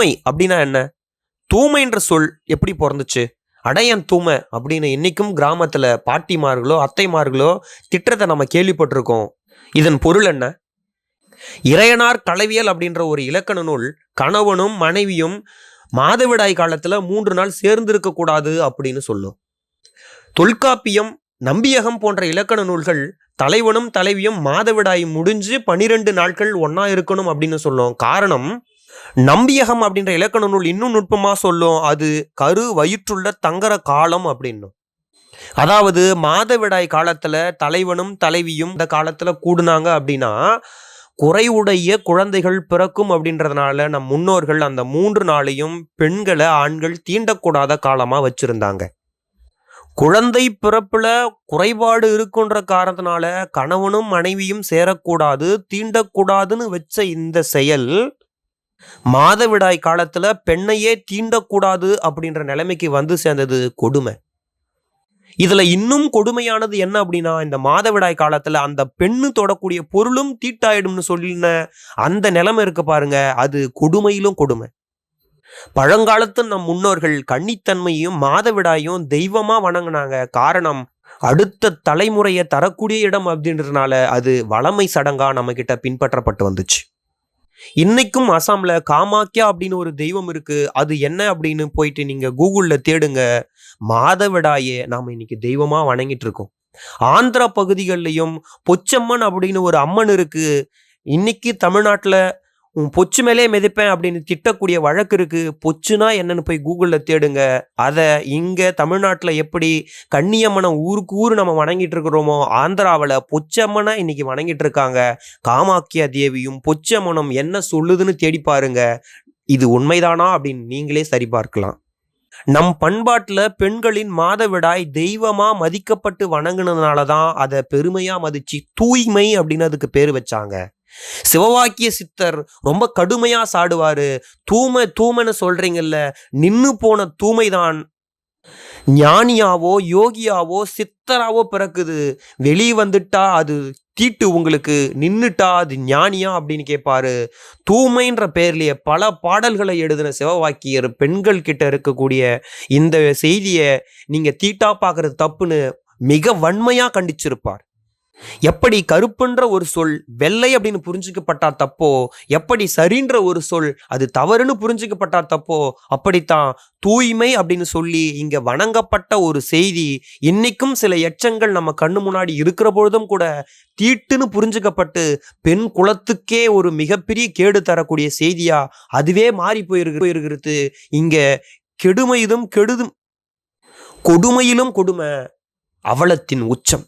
தூய்மை அப்படின்னா என்ன? தூய்மைன்ற சொல் எப்படி பிறந்துச்சு? அடையன் தூமை அப்படின்னு இன்னைக்கும் கிராமத்தில் பாட்டிமார்களோ அத்தைமார்களோ திட்டத்தை நம்ம கேள்விப்பட்டிருக்கோம். இதன் பொருள் என்ன? இறையனார் கலவியல் அப்படின்ற ஒரு இலக்கண நூல் கணவனும் மனைவியும் மாதவிடாய் காலத்தில் மூன்று நாள் சேர்ந்திருக்க கூடாது அப்படின்னு சொல்லும். தொல்காப்பியம் நம்பியகம் போன்ற இலக்கண நூல்கள் தலைவனும் தலைவியும் மாதவிடாய் முடிஞ்சு பனிரெண்டு நாட்கள் ஒன்றா இருக்கணும் அப்படின்னு சொல்லும். காரணம் நம்பியகம் அப்படின்ற இலக்கண நூல் இன்னும் நுட்பமாக சொல்லும் அது கரு வயிற்றுள்ள தங்கர காலம் அப்படின்னும். அதாவது மாதவிடாய் காலத்துல தலைவனும் தலைவியும் இந்த காலத்துல கூடுனாங்க அப்படின்னா குறைவுடைய குழந்தைகள் பிறக்கும் அப்படின்றதுனால நம் முன்னோர்கள் அந்த மூன்று நாளையும் பெண்களை ஆண்கள் தீண்டக்கூடாத காலமா வச்சிருந்தாங்க. குழந்தை பிறப்புல குறைபாடு இருக்குன்ற காரணத்தினால கணவனும் மனைவியும் சேரக்கூடாது தீண்டக்கூடாதுன்னு வச்ச இந்த செயல் மாதவிடாய் காலத்துல பெண்ணையே தீண்டக்கூடாது அப்படின்ற நிலைமைக்கு வந்து சேர்ந்தது கொடுமை. இதுல இன்னும் கொடுமையானது என்ன அப்படின்னா இந்த மாதவிடாய் காலத்துல அந்த பெண்ணு தொடக்கூடிய பொருளும் தீட்டாயிடும்னு சொல்லின அந்த நிலைமை இருக்கு பாருங்க அது கொடுமையிலும் கொடுமை. பழங்காலத்து நம் முன்னோர்கள் கன்னித்தன்மையும் மாதவிடாயும் தெய்வமா வணங்கினாங்க. காரணம் அடுத்த தலைமுறையை தரக்கூடிய இடம் அப்படின்றதுனால அது வளமை சடங்கா நம்ம கிட்ட பின்பற்றப்பட்டு வந்துச்சு. இன்னைக்கும் அசாம்ல காமாக்கியா அப்படின்னு ஒரு தெய்வம் இருக்கு. அது என்ன அப்படின்னு போயிட்டு நீங்க கூகுள்ல தேடுங்க. மாதவிடாயே நாம இன்னைக்கு தெய்வமா வணங்கிட்டு இருக்கோம். ஆந்திரா பகுதிகளிலையும் பொச்சம்மன் அப்படின்னு ஒரு அம்மன் இருக்கு. இன்னைக்கு தமிழ்நாட்டுல உன் பொச்சு மேலே மிதிப்பேன் அப்படின்னு திட்டக்கூடிய வழக்கு இருக்கு. பொச்சுனா என்னன்னு போய் கூகுளில் தேடுங்க. அதை இங்கே தமிழ்நாட்டில் எப்படி கன்னியம்மனை ஊருக்கு ஊர் நம்ம வணங்கிட்டு இருக்கிறோமோ ஆந்திராவில் பொச்சம்மனை இன்னைக்கு வணங்கிட்டு இருக்காங்க. காமாக்கியா தேவியும் பொச்சம்மனும் என்ன சொல்லுதுன்னு தேடி பாருங்க. இது உண்மைதானா அப்படின்னு நீங்களே சரி பார்க்கலாம். நம் பண்பாட்டில் பெண்களின் மாதவிடாய் தெய்வமாக மதிக்கப்பட்டு வணங்குனதுனால தான் அதை பெருமையாக மதிச்சு தூய்மை அப்படின்னு அதுக்கு பேர் வச்சாங்க. சிவவாக்கிய சித்தர் ரொம்ப கடுமையாக சாடுவார். தூமை தூமைன்னு சொல்கிறீங்கல்ல நின்று போன தூமைதான். ஞானியாவோ யோகியாவோ சித்தராவோ பிறக்குது. வெளியே வந்துட்டா அது தீட்டு உங்களுக்கு நின்றுட்டா அது ஞானியா அப்படின்னு கேட்பாரு. தூய்மைன்ற பேர்லேயே பல பாடல்களை எழுதின சிவவாக்கியர் பெண்கள் கிட்ட இருக்கக்கூடிய இந்த செய்தியை நீங்கள் தீட்டா பார்க்கறது தப்புன்னு மிக வன்மையாக கண்டிச்சிருப்பார். எப்படி கருப்புன்ற ஒரு சொல் வெள்ளை அப்படின்னு புரிஞ்சுக்கப்பட்டா தப்போ? எப்படி சரின்ற ஒரு சொல் அது தவறுன்னு புரிஞ்சுக்கப்பட்டா தப்போ? அப்படித்தான் தூய்மை அப்படின்னு சொல்லி இங்க வணங்கப்பட்ட ஒரு செய்தி இன்னைக்கும் சில எச்சங்கள் நம்ம கண்ணு முன்னாடி இருக்கிற பொழுதும் கூட தீட்டுன்னு புரிஞ்சுக்கப்பட்டு பெண் குலத்துக்கே ஒரு மிகப்பெரிய கேடு தரக்கூடிய செய்தியா அதுவே மாறி போயிருக்கு போயிருக்கிறது இங்க கெடுமையிலும் கெடுதும் கொடுமையிலும் கொடுமை அவலத்தின் உச்சம்.